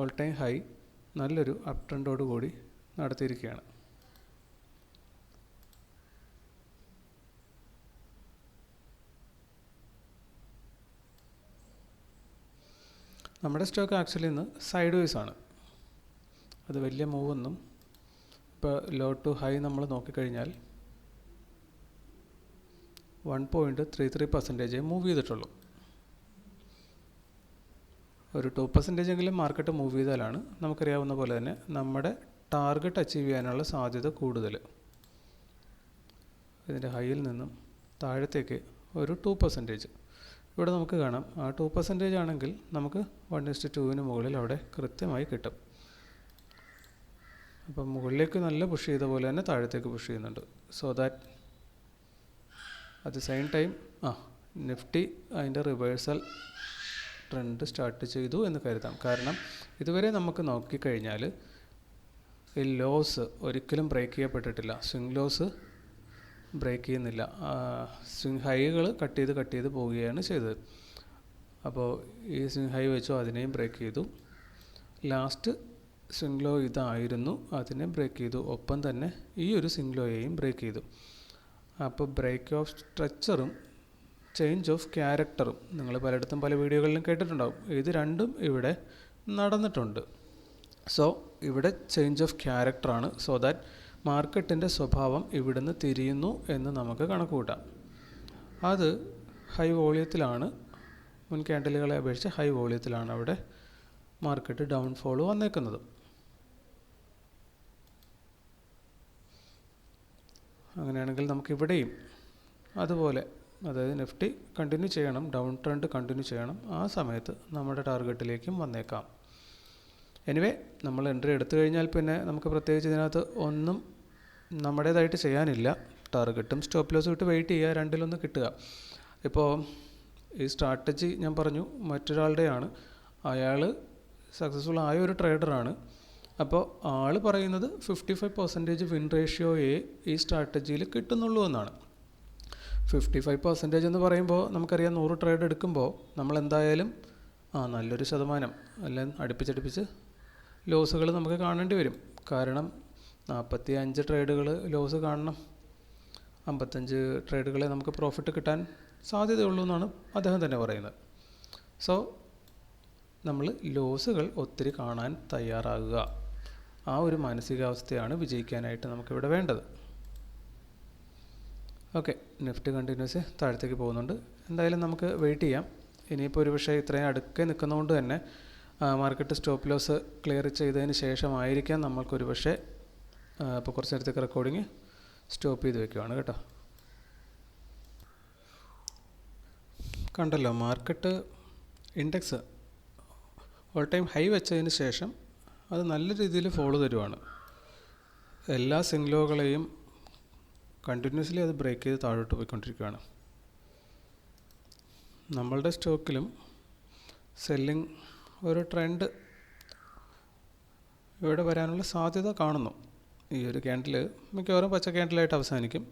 ഓൾ ടൈം ഹൈ നല്ലൊരു അപ് ട്രെൻഡോട് കൂടി നടത്തിയിരിക്കുകയാണ്. നമ്മുടെ സ്റ്റോക്ക് ആക്ച്വലി ഇന്ന് സൈഡ് വേസ് ആണ്. അത് വലിയ മൂവൊന്നും ഇപ്പോൾ ലോ ടു ഹൈ നമ്മൾ നോക്കിക്കഴിഞ്ഞാൽ one point three three percentage move ചെയ്തിട്ടുള്ളൂ. ഒരു ടു പെർസെന്റേജ് എങ്കിലും മാർക്കറ്റ് മൂവ് ചെയ്താലാണ് നമുക്കറിയാവുന്ന പോലെ തന്നെ നമ്മുടെ ടാർഗറ്റ് അച്ചീവ് ചെയ്യാനുള്ള സാധ്യത കൂടുതൽ. ഇതിന്റെ ഹൈയിൽ നിന്നും താഴത്തേക്ക് ഒരു ടു പെർസെന്റേജ് ഇവിടെ നമുക്ക് കാണാം. ആ ടു പെർസെന്റേജ് ആണെങ്കിൽ നമുക്ക് വൺ ഇസ്റ്റ് ടുവിന് മുകളിൽ അവിടെ കൃത്യമായി കിട്ടും. അപ്പം മുകളിലേക്ക് നല്ല പുഷ് ചെയ്ത പോലെ തന്നെ താഴത്തേക്ക് പുഷ് ചെയ്യുന്നുണ്ട്. So that at the same time ആ നിഫ്റ്റി അതിന്റെ റിവേഴ്സൽ ട്രെൻഡ് സ്റ്റാർട്ട് ചെയ്തു എന്ന് കരുതാം. കാരണം ഇതുവരെ നമുക്ക് നോക്കിക്കഴിഞ്ഞാൽ ഈ ലോസ് ഒരിക്കലും ബ്രേക്ക് ചെയ്യപ്പെട്ടിട്ടില്ല. സ്വിംഗ് ലോസ് ബ്രേക്ക് ചെയ്യുന്നില്ല. സ്വിംഗ് ഹൈകൾ കട്ട് ചെയ്ത് കട്ട് ചെയ്ത് പോവുകയാണ് ചെയ്തത്. അപ്പോൾ ഈ സ്വിംഗ് ഹൈ വെച്ചോ അതിനെയും ബ്രേക്ക് ചെയ്തു. ലാസ്റ്റ് സിംഗ്ലോ ഇതായിരുന്നു അതിനെ ബ്രേക്ക് ചെയ്തു. ഒപ്പം തന്നെ ഈ ഒരു സിംഗ്ലോയെയും ബ്രേക്ക് ചെയ്തു. അപ്പോൾ ബ്രേക്ക് ഓഫ് സ്ട്രക്ചറും ചേഞ്ച് ഓഫ് ക്യാരക്ടറും നിങ്ങൾ പലയിടത്തും പല വീഡിയോകളിലും കേട്ടിട്ടുണ്ടാകും ഇത് രണ്ടും ഇവിടെ നടന്നിട്ടുണ്ട്. സോ ഇവിടെ ചേഞ്ച് ഓഫ് ക്യാരക്ടറാണ് സോ ദാറ്റ് മാർക്കറ്റിന്റെ സ്വഭാവം ഇവിടുന്ന് തിരിയുന്നു എന്ന് നമുക്ക് കണക്കുകൂട്ടാം. അത് ഹൈ വോളിയത്തിലാണ് മുൻ ക്യാൻഡലുകളെ അപേക്ഷിച്ച് ഹൈ വോളിയത്തിലാണ് അവിടെ മാർക്കറ്റ് ഡൗൺഫോൾ വന്നേക്കുന്നത്. അങ്ങനെയാണെങ്കിൽ നമുക്കിവിടെയും അതുപോലെ അതായത് നിഫ്റ്റി കണ്ടിന്യൂ ചെയ്യണം ഡൗൺ ട്രെൻഡ് കണ്ടിന്യൂ ചെയ്യണം ആ സമയത്ത് നമ്മുടെ ടാർഗറ്റിലേക്കും വന്നേക്കാം. എനിവേ നമ്മൾ എൻട്രി എടുത്തു കഴിഞ്ഞാൽ പിന്നെ നമുക്ക് പ്രത്യേകിച്ച് ഇതിനകത്ത് ഒന്നും നമ്മുടേതായിട്ട് ചെയ്യാനില്ല. ടാർഗറ്റും സ്റ്റോപ്പ് ലോസും ഇട്ട് വെയിറ്റ് ചെയ്യുക രണ്ടിലൊന്ന് കിട്ടുക. ഇപ്പോൾ ഈ സ്ട്രാറ്റജി ഞാൻ പറഞ്ഞു മറ്റൊരാളുടെയാണ്. അയാൾ സക്സസ്ഫുൾ ആയ ഒരു ട്രേഡറാണ് അപ്പോൾ ആൾ പറയുന്നത് ഫിഫ്റ്റി ഫൈവ് പെർസെന്റേജ് വിൻ റേഷ്യോയെ ഈ സ്ട്രാറ്റജിയിൽ കിട്ടുന്നുള്ളൂ എന്നാണ്. ഫിഫ്റ്റി ഫൈവ് പെർസെന്റേജ് എന്ന് പറയുമ്പോൾ നമുക്കറിയാം നൂറ് ട്രേഡ് എടുക്കുമ്പോൾ നമ്മൾ എന്തായാലും ആ നല്ലൊരു ശതമാനം അല്ലെങ്കിൽ അടുപ്പിച്ചടുപ്പിച്ച് ലോസുകൾ നമുക്ക് കാണേണ്ടി വരും. കാരണം നാൽപ്പത്തി അഞ്ച് ട്രേഡുകൾ ലോസ് കാണണം. അമ്പത്തഞ്ച് ട്രേഡുകളെ നമുക്ക് പ്രോഫിറ്റ് കിട്ടാൻ സാധ്യതയുള്ളൂ എന്നാണ് അദ്ദേഹം തന്നെ പറയുന്നത്. സോ നമ്മൾ ലോസുകൾ ഒത്തിരി കാണാൻ തയ്യാറാകുക. ആ ഒരു മാനസികാവസ്ഥയാണ് വിജയിക്കാനായിട്ട് നമുക്കിവിടെ വേണ്ടത്. ഓക്കെ നിഫ്റ്റ് കണ്ടിന്യൂസ് താഴത്തേക്ക് പോകുന്നുണ്ട്. എന്തായാലും നമുക്ക് വെയിറ്റ് ചെയ്യാം. ഇനിയിപ്പോൾ ഒരു പക്ഷേ ഇത്രയും അടുക്കെ നിൽക്കുന്നതുകൊണ്ട് തന്നെ മാർക്കറ്റ് സ്റ്റോപ്പ് ലോസ് ക്ലിയർ ചെയ്തതിന് ശേഷമായിരിക്കാം നമ്മൾക്കൊരു പക്ഷേ ഇപ്പോൾ കുറച്ച് നേരത്തേക്ക് റെക്കോർഡിങ് സ്റ്റോപ്പ് ചെയ്ത് വെക്കുവാണ് കേട്ടോ. കണ്ടല്ലോ market index all time high വെച്ചതിന് ശേഷം അത് നല്ല രീതിയിൽ ഫോളോ തരുവാണ്. എല്ലാ സിംഗ്ലോകളെയും കണ്ടിന്യൂസ്ലി അത് ബ്രേക്ക് ചെയ്ത് താഴോട്ട് പോയിക്കൊണ്ടിരിക്കുകയാണ് നമ്മളുടെ സ്റ്റോക്കിലും സെല്ലിംഗ് ഒരു ട്രെൻഡ് ഇവിടെ വരാനുള്ള സാധ്യത കാണുന്നു. ഈ ഒരു ക്യാൻഡിൽ മിക്കവാറും പച്ച ക്യാൻഡിലായിട്ട് അവസാനിക്കും.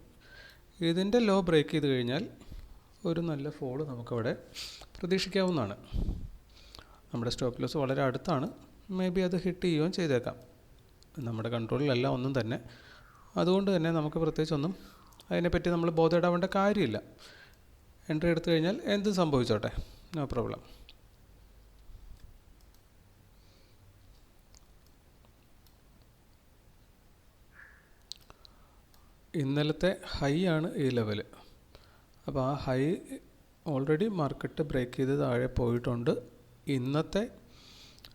ഇതിന്റെ ലോ ബ്രേക്ക് ചെയ്ത് കഴിഞ്ഞാൽ ഒരു നല്ല ഫോൾ നമുക്കവിടെ പ്രതീക്ഷിക്കാവുന്നതാണ്. നമ്മുടെ സ്റ്റോപ്പ് ലോസ് വളരെ അടുത്താണ്. മേ ബി അത് ഹിറ്റ് ചെയ്യുകയും ചെയ്തേക്കാം. നമ്മുടെ കൺട്രോളിലല്ല ഒന്നും തന്നെ. അതുകൊണ്ട് തന്നെ നമുക്ക് പ്രത്യേകിച്ചൊന്നും അതിനെപ്പറ്റി നമ്മൾ ബോധമിടാവേണ്ട കാര്യമില്ല. എൻട്രി എടുത്തു കഴിഞ്ഞാൽ എന്ത് സംഭവിച്ചോട്ടെ. നോ പ്രോബ്ലം ഇന്നലത്തെ ഹൈ ആണ് ഈ ലെവൽ അപ്പോൾ ആ ഹൈ ഓൾറെഡി മാർക്കറ്റ് ബ്രേക്ക് ചെയ്ത് താഴെ പോയിട്ടുണ്ട്. ഇന്നത്തെ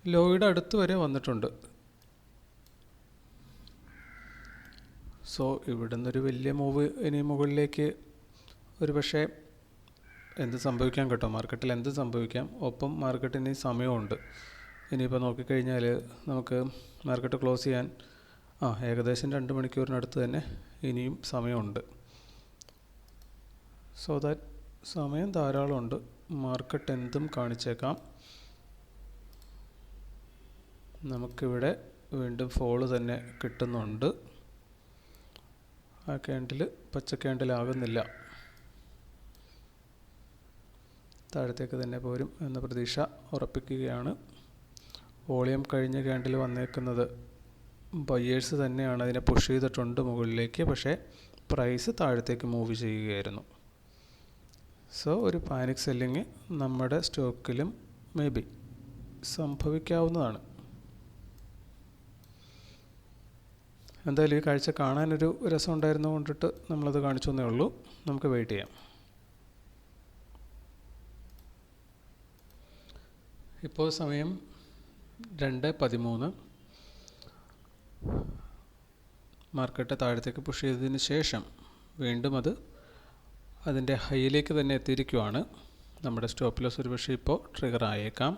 ലോയുടെ അടുത്ത് വരെ വന്നിട്ടുണ്ട്. സോ ഇവിടെ നിന്നൊരു വലിയ മൂവ് ഇനി മുകളിലേക്ക് ഒരു പക്ഷേ എന്ത് സംഭവിക്കാം കേട്ടോ? മാർക്കറ്റിൽ എന്ത് സംഭവിക്കാം? ഒപ്പം മാർക്കറ്റിന് സമയമുണ്ട്. ഇനിയിപ്പോൾ നോക്കിക്കഴിഞ്ഞാൽ നമുക്ക് മാർക്കറ്റ് ക്ലോസ് ചെയ്യാൻ ആ ഏകദേശം രണ്ട് മണിക്കൂറിനടുത്ത് തന്നെ ഇനിയും സമയമുണ്ട്. സോ ദാറ്റ് സമയം ധാരാളമുണ്ട്. മാർക്കറ്റ് എന്തും കാണിച്ചേക്കാം. നമുക്കിവിടെ വീണ്ടും ഫോൾ തന്നെ കിട്ടുന്നുണ്ട്. ആ ക്യാൻഡിൽ പച്ച ക്യാൻഡിലാകുന്നില്ല താഴത്തേക്ക് തന്നെ പോരും എന്ന പ്രതീക്ഷ ഉറപ്പിക്കുകയാണ്. വോളിയം കഴിഞ്ഞ ക്യാൻഡിൽ വന്നേക്കുന്നത്. ബയ്യേഴ്സ് തന്നെയാണ് അതിനെ പുഷ് ചെയ്തിട്ടുണ്ട് മുകളിലേക്ക്. പക്ഷേ പ്രൈസ് താഴത്തേക്ക് മൂവ് ചെയ്യുകയായിരുന്നു. സോ ഒരു പാനിക് സെല്ലിങ് നമ്മുടെ സ്റ്റോക്കിലും മേ ബി സംഭവിക്കാവുന്നതാണ്. എന്തായാലും ഈ കാഴ്ച കാണാനൊരു രസം ഉണ്ടായിരുന്നു കൊണ്ടിട്ട് നമ്മളത് കാണിച്ചു തന്നേ ഉള്ളൂ. നമുക്ക് വെയിറ്റ് ചെയ്യാം. ഇപ്പോൾ സമയം രണ്ട് പതിമൂന്ന്. മാർക്കറ്റ് താഴത്തേക്ക് പുഷ് ചെയ്തതിന് ശേഷം വീണ്ടും അത് അതിന്റെ ഹൈയിലേക്ക് തന്നെ എത്തിയിരിക്കുവാണ്. നമ്മുടെ സ്റ്റോപ്പ് ലോസ് ഒരുപക്ഷെ ഇപ്പോൾ ട്രിഗർ ആയേക്കാം.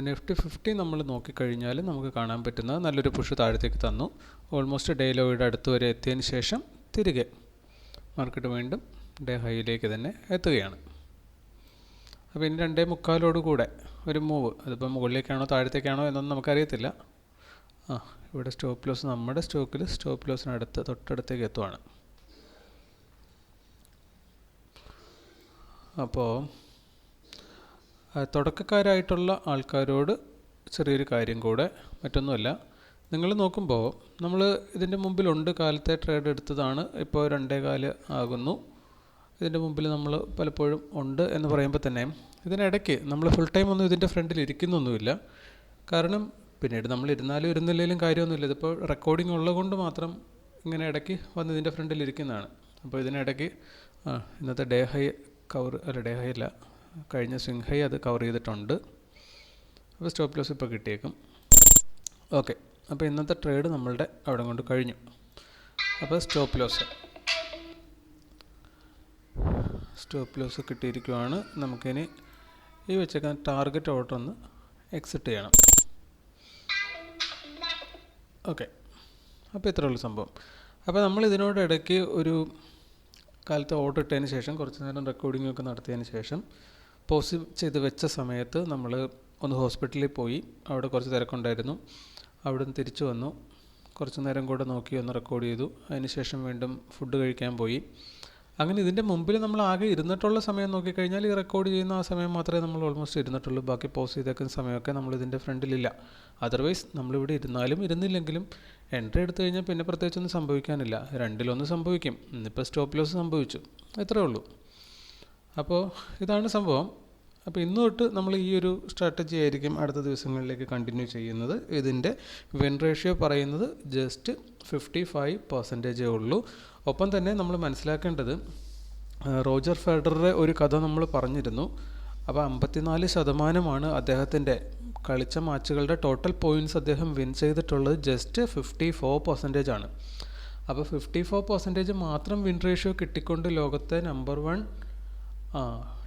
നിഫ്റ്റി ഫിഫ്റ്റി നമ്മൾ നോക്കിക്കഴിഞ്ഞാൽ നമുക്ക് കാണാൻ പറ്റുന്നത് നല്ലൊരു പുഷ് താഴത്തേക്ക് തന്നു. ഓൾമോസ്റ്റ് ഡേ ലോയുടെ അടുത്ത് വരെ എത്തിയതിന് ശേഷം തിരികെ മാർക്കറ്റ് വീണ്ടും ഡേ ഹൈയിലേക്ക് തന്നെ എത്തുകയാണ്. അപ്പോൾ ഇനി രണ്ടേ മുക്കാലോട് കൂടെ ഒരു മൂവ് അതിപ്പോൾ മുകളിലേക്കാണോ താഴത്തേക്കാണോ എന്നൊന്നും നമുക്കറിയത്തില്ല. ആ ഇവിടെ സ്റ്റോപ്പ് ലോസ് നമ്മുടെ സ്റ്റോക്കിൽ സ്റ്റോപ്പ് ലോസിന് അടുത്ത് തൊട്ടടുത്തേക്ക് എത്തുവാണ്. അപ്പോൾ തുടക്കക്കാരായിട്ടുള്ള ആൾക്കാരോട് ചെറിയൊരു കാര്യം കൂടെ മറ്റൊന്നുമല്ല. നിങ്ങൾ നോക്കുമ്പോൾ നമ്മൾ ഇതിന്റെ മുമ്പിലുണ്ട് കാലത്തെ ട്രേഡ് എടുത്തതാണ് ഇപ്പോൾ രണ്ടേ കാൽ ആകുന്നു. ഇതിന്റെ മുമ്പിൽ നമ്മൾ പലപ്പോഴും ഉണ്ട് എന്ന് പറയുമ്പോൾ തന്നെ ഇതിനിടയ്ക്ക് നമ്മൾ ഫുൾ ടൈം ഒന്നും ഇതിന്റെ ഫ്രണ്ടിൽ ഇരിക്കുന്നൊന്നുമില്ല. കാരണം പിന്നീട് നമ്മൾ ഇരുന്നാലും ഇരുന്നില്ലെങ്കിലും കാര്യമൊന്നുമില്ല. ഇതിപ്പോൾ റെക്കോർഡിംഗ് ഉള്ളത് കൊണ്ട് മാത്രം ഇങ്ങനെ ഇടയ്ക്ക് വന്ന് ഇതിന്റെ ഫ്രണ്ടിൽ ഇരിക്കുന്നതാണ്. അപ്പോൾ ഇതിനിടയ്ക്ക് ഇന്നത്തെ ഡേ ഹൈ കവർ അല്ല ഡേ ഹൈ അല്ല കഴിഞ്ഞ സ്വിങ് ഹൈ അത് കവർ ചെയ്തിട്ടുണ്ട്. അപ്പോൾ സ്റ്റോപ്പ് ലോസ് ഇപ്പോൾ കിട്ടിയേക്കും. ഓക്കെ അപ്പോൾ ഇന്നത്തെ ട്രേഡ് നമ്മളുടെ അവിടെ കൊണ്ട് കഴിഞ്ഞു. അപ്പോൾ സ്റ്റോപ്പ് ലോസ് സ്റ്റോപ്പ് ലോസ് കിട്ടിയിരിക്കുവാണ്. നമുക്കിനി ഈ വെച്ചേക്കാൻ ടാർഗറ്റ് ഓർഡർ ഒന്ന് എക്സിറ്റ് ചെയ്യണം. ഓക്കെ. അപ്പോൾ ഇത്രേ ഉള്ളൂ സംഭവം. അപ്പോൾ നമ്മൾ ഇതിനോട് ഇടയ്ക്ക് ഒരു കാലത്ത് ഓർഡർ ഇട്ടതിന് ശേഷം കുറച്ച് നേരം റെക്കോർഡിംഗ് ഒക്കെ നടത്തിയതിന് ശേഷം പോസ്റ്റ് ചെയ്ത് വെച്ച സമയത്ത് നമ്മൾ ഒന്ന് ഹോസ്പിറ്റലിൽ പോയി. അവിടെ കുറച്ച് തിരക്കുണ്ടായിരുന്നു. അവിടെ നിന്ന് തിരിച്ചു വന്നു. കുറച്ച് നേരം കൂടെ നോക്കി ഒന്ന് റെക്കോർഡ് ചെയ്തു. അതിന് ശേഷം വീണ്ടും ഫുഡ് കഴിക്കാൻ പോയി. അങ്ങനെ ഇതിന്റെ മുമ്പിൽ നമ്മൾ ആകെ ഇരുന്നിട്ടുള്ള സമയം നോക്കിക്കഴിഞ്ഞാൽ ഈ റെക്കോർഡ് ചെയ്യുന്ന ആ സമയം മാത്രമേ നമ്മൾ ഓൾമോസ്റ്റ് ഇരുന്നിട്ടുള്ളൂ. ബാക്കി പോസ് ചെയ്തേക്കുന്ന സമയമൊക്കെ നമ്മൾ ഇതിന്റെ ഫ്രണ്ടിലില്ല അതർവൈസ് നമ്മളിവിടെ ഇരുന്നാലും ഇരുന്നില്ലെങ്കിലും എൻട്രി എടുത്തു കഴിഞ്ഞാൽ പിന്നെ പ്രത്യേകിച്ചൊന്നും സംഭവിക്കാനില്ല. രണ്ടിലൊന്ന് സംഭവിക്കും. ഇന്നിപ്പോൾ സ്റ്റോപ്പ് ലോസ് സംഭവിച്ചു. ഇത്രയേ ഉള്ളൂ. അപ്പോൾ ഇതാണ് സംഭവം. അപ്പോൾ ഇന്ന് തൊട്ട് നമ്മൾ ഈ ഒരു സ്ട്രാറ്റജി ആയിരിക്കും അടുത്ത ദിവസങ്ങളിലേക്ക് കണ്ടിന്യൂ ചെയ്യുന്നത്. ഇതിന്റെ വിൻ റേഷ്യോ പറയുന്നത് ജസ്റ്റ് ഫിഫ്റ്റി ഫൈവ് പെർസെന്റേജേ ഉള്ളൂ. ഒപ്പം തന്നെ നമ്മൾ മനസ്സിലാക്കേണ്ടത് റോജർ ഫെഡററെ ഒരു കഥ നമ്മൾ പറഞ്ഞിരുന്നു. അപ്പോൾ അമ്പത്തിനാല് ശതമാനമാണ് അദ്ദേഹത്തിന്റെ കളിച്ച മാച്ചുകളുടെ ടോട്ടൽ പോയിന്റ്സ് അദ്ദേഹം വിൻ ചെയ്തിട്ടുള്ളത് ജസ്റ്റ് ഫിഫ്റ്റി ഫോർ പെർസെന്റേജ് ആണ്. അപ്പോൾ ഫിഫ്റ്റി ഫോർ പെർസെന്റേജ് മാത്രം വിൻ റേഷ്യോ കിട്ടിക്കൊണ്ട് ലോകത്തെ നമ്പർ വൺ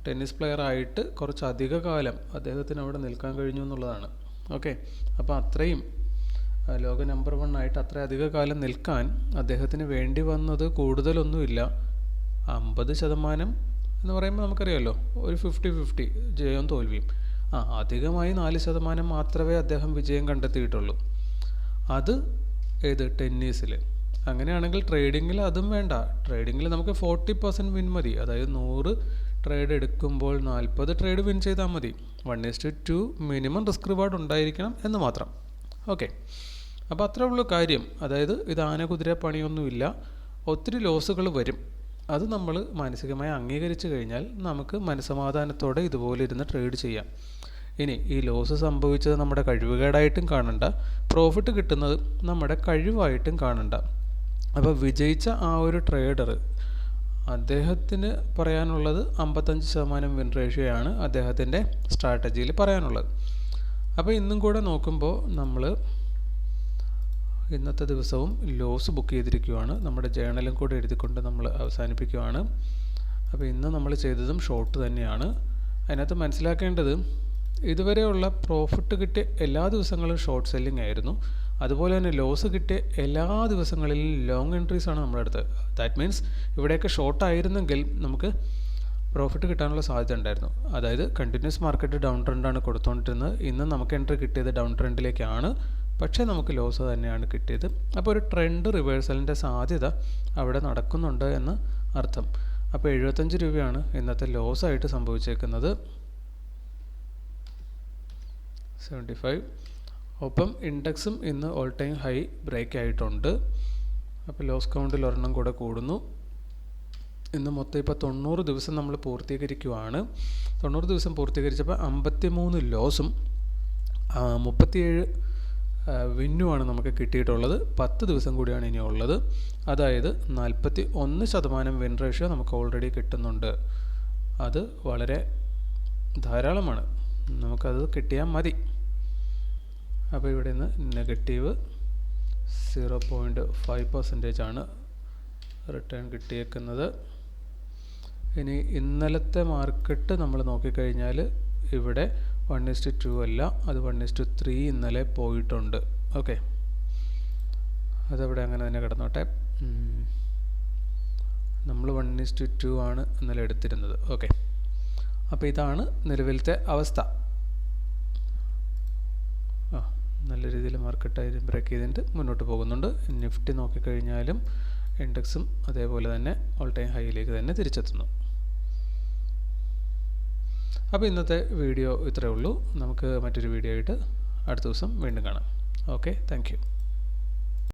ടെന്നീസ് പ്ലെയർ ആയിട്ട് കുറച്ച് അധിക കാലം അദ്ദേഹത്തിന് അവിടെ നിൽക്കാൻ കഴിഞ്ഞു എന്നുള്ളതാണ്. ഓക്കെ അപ്പോൾ അത്രയും ലോക നമ്പർ വൺ ആയിട്ട് അത്ര അധിക കാലം നിൽക്കാൻ അദ്ദേഹത്തിന് വേണ്ടി വന്നത് കൂടുതലൊന്നുമില്ല. അമ്പത് ശതമാനം എന്ന് പറയുമ്പോൾ നമുക്കറിയാമല്ലോ ഒരു ഫിഫ്റ്റി ഫിഫ്റ്റി ജയവും തോൽവിയും. ആ അധികമായി നാല് ശതമാനം മാത്രമേ അദ്ദേഹം വിജയം കണ്ടെത്തിയിട്ടുള്ളൂ. അത് ഏത്? ടെന്നീസിൽ. അങ്ങനെയാണെങ്കിൽ ട്രേഡിങ്ങിൽ അതും വേണ്ട. ട്രേഡിങ്ങിൽ നമുക്ക് ഫോർട്ടി പെർസെന്റ് വിൻ മതി. അതായത് നൂറ് ട്രേഡ് എടുക്കുമ്പോൾ നാൽപ്പത് ട്രേഡ് വിൻ ചെയ്താൽ മതി. One is to two minimum risk reward ഉണ്ടായിരിക്കണം എന്ന് മാത്രം. ഓക്കെ അപ്പോൾ അത്രേ ഉള്ളൂ കാര്യം. അതായത് ഇത് ആനകുതിര പണിയൊന്നുമില്ല. ഒത്തിരി ലോസുകൾ വരും. അത് നമ്മൾ മാനസികമായി അംഗീകരിച്ചു കഴിഞ്ഞാൽ നമുക്ക് മനസ്സമാധാനത്തോടെ ഇതുപോലെ ഇരുന്ന് ട്രേഡ് ചെയ്യാം. ഇനി ഈ ലോസ് സംഭവിച്ചത് നമ്മുടെ കഴിവുകേടായിട്ടും കാണണ്ട. പ്രോഫിറ്റ് കിട്ടുന്നത് നമ്മുടെ കഴിവായിട്ടും കാണണ്ട. അപ്പോൾ വിജയിച്ച ആ ഒരു ട്രേഡർ അദ്ദേഹത്തിന് പറയാനുള്ളത് അമ്പത്തഞ്ച് ശതമാനം വിൻ റേഷ്യോയാണ് അദ്ദേഹത്തിന്റെ സ്ട്രാറ്റജിയിൽ പറയാനുള്ളത്. അപ്പോൾ ഇന്നും കൂടെ നോക്കുമ്പോൾ നമ്മൾ ഇന്നത്തെ ദിവസവും ലോസ് ബുക്ക് ചെയ്തിരിക്കുകയാണ് നമ്മുടെ ജേണലും കൂടെ എഴുതിക്കൊണ്ട് നമ്മൾ അവസാനിപ്പിക്കുകയാണ് അപ്പോൾ ഇന്ന് നമ്മൾ ചെയ്തതും ഷോർട്ട് തന്നെയാണ്. അതിനകത്ത് മനസ്സിലാക്കേണ്ടത് ഇതുവരെയുള്ള പ്രോഫിറ്റ് കിട്ടിയ എല്ലാ ദിവസങ്ങളും ഷോർട്ട് സെല്ലിംഗ് ആയിരുന്നു. അതുപോലെ തന്നെ ലോസ് കിട്ടിയ എല്ലാ ദിവസങ്ങളിലും ലോങ് എൻട്രീസാണ് അടുത്ത്. ദാറ്റ് മീൻസ് ഇവിടെയൊക്കെ ഷോർട്ട് ആയിരുന്നെങ്കിൽ നമുക്ക് പ്രോഫിറ്റ് കിട്ടാനുള്ള സാധ്യത ഉണ്ടായിരുന്നു. അതായത് കണ്ടിന്യൂസ് മാർക്കറ്റ് ഡൗൺ ട്രെൻഡാണ് കൊടുത്തുകൊണ്ടിരുന്നത് ഇന്ന് നമുക്ക് എൻട്രി കിട്ടിയത് ഡൗൺ ട്രെൻഡിലേക്കാണ് പക്ഷേ നമുക്ക് ലോസ് തന്നെയാണ് കിട്ടിയത്. അപ്പോൾ ഒരു ട്രെൻഡ് റിവേഴ്സലിന്റെ സാധ്യത അവിടെ നടക്കുന്നുണ്ട് എന്ന് അർത്ഥം. അപ്പോൾ എഴുപത്തഞ്ച് രൂപയാണ് ഇന്നത്തെ ലോസ് ആയിട്ട് സംഭവിച്ചേക്കുന്നത്. സെവന്റി ഫൈവ് ഒപ്പം ഇൻഡെക്സും ഇന്ന് ഓൾ ടൈം ഹൈ ബ്രേക്ക് ആയിട്ടുണ്ട്. അപ്പോൾ ലോസ് കൗണ്ടിൽ ഒരെണ്ണം കൂടെ കൂടുന്നു. ഇന്ന് മൊത്തം ഇപ്പോൾ തൊണ്ണൂറ് ദിവസം നമ്മൾ പൂർത്തീകരിക്കുവാണ്. തൊണ്ണൂറ് ദിവസം പൂർത്തീകരിച്ചപ്പോൾ അമ്പത്തി മൂന്ന് ലോസും മുപ്പത്തിയേഴ് വിന്നുമാണ് നമുക്ക് കിട്ടിയിട്ടുള്ളത്. പത്ത് ദിവസം കൂടിയാണ് ഇനി ഉള്ളത്. അതായത് നാൽപ്പത്തി ഒന്ന് ശതമാനം വിൻ റേഷ്യോ നമുക്ക് ഓൾറെഡി കിട്ടുന്നുണ്ട്. അത് വളരെ ധാരാളമാണ്. നമുക്കത് കിട്ടിയാൽ മതി. അപ്പോൾ ഇവിടെ നിന്ന് negative zero point five percentage ആണ് റിട്ടേൺ കിട്ടിയേക്കുന്നത്. ഇനി ഇന്നലത്തെ മാർക്കറ്റ് നമ്മൾ നോക്കിക്കഴിഞ്ഞാൽ ഇവിടെ വൺ ഇസ്റ്റ് ടു അല്ല അത് വൺ ഇസ്റ്റ് ത്രീ ഇന്നലെ പോയിട്ടുണ്ട്. ഓക്കെ അതവിടെ അങ്ങനെ തന്നെ കിടന്നോട്ടെ. നമ്മൾ വൺ ഇസ്റ്റ് ടു ആണ് ഇന്നലെ എടുത്തിരുന്നത്. ഓക്കെ അപ്പോൾ ഇതാണ് നിലവിലത്തെ അവസ്ഥ. ആ നല്ല രീതിയിൽ മാർക്കറ്റ് ബ്രേക്ക് ചെയ്തിട്ട് മുന്നോട്ട് പോകുന്നുണ്ട്. നിഫ്റ്റി നോക്കിക്കഴിഞ്ഞാലും ഇൻഡെക്സും അതേപോലെ തന്നെ ഓൾ ടൈം ഹൈയിലേക്ക് തന്നെ തിരിച്ചെത്തുന്നു. അപ്പോൾ ഇന്നത്തെ വീഡിയോ ഇത്രയേ ഉള്ളൂ. നമുക്ക് മറ്റൊരു വീഡിയോ ആയിട്ട് അടുത്ത ദിവസം വീണ്ടും കാണാം. Okay thank